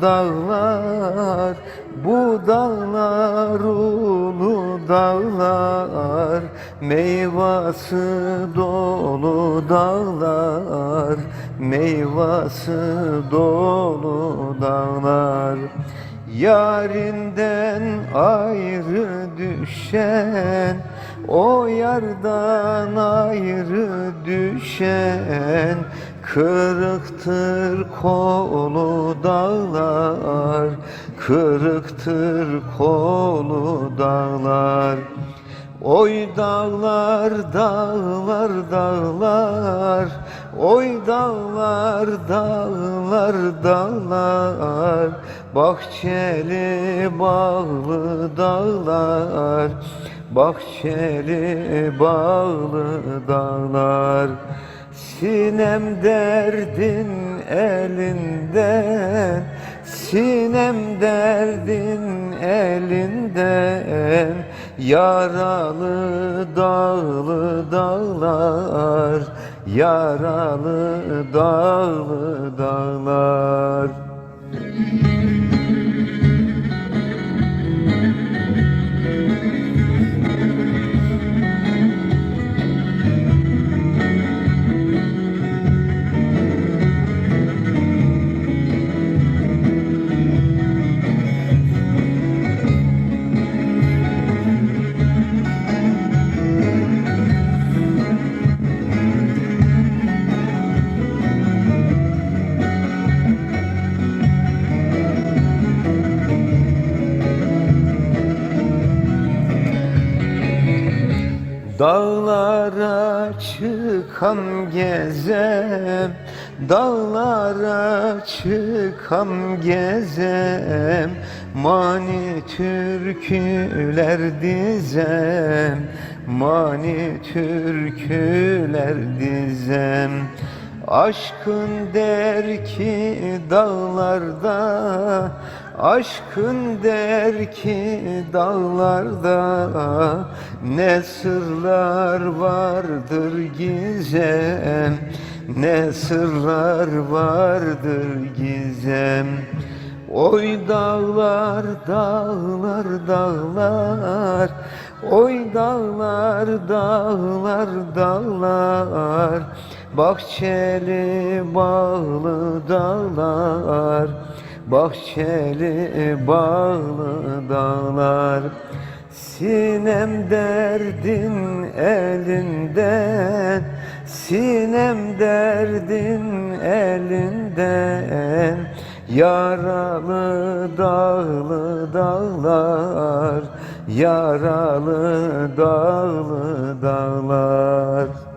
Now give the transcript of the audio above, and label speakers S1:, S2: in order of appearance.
S1: dağlar Bu dağlar ulu dağlar Meyvası dolu dağlar Meyvası dolu dağlar. Yarinden ayrı düşen O yardan ayrı düşen Kırıktır kolu dağlar Kırıktır kolu dağlar. Oy dağlar dağlar dağlar. Oy dağlar dağlar dağlar. Bahçeli bağlı dağlar. Bahçeli bağlı dağlar Sinem derdin elinden Sinem derdin elinden Yaralı dağlı dağlar Yaralı dağlı dağlar Dağlara çıkam gezem Dağlara çıkam gezem Mani türküler dizem Mani türküler dizem. Aşkın der ki dağlarda Aşkın der ki dağlarda Ne sırlar vardır gizem Ne sırlar vardır gizem. Oy dağlar dağlar dağlar Oy dağlar dağlar dağlar. Bahçeli bağlı dağlar Bahçeli bağlı dağlar Sinem derdin elinden Sinem derdin elinden Yaralı dağlı dağlar Yaralı dağlı dağlar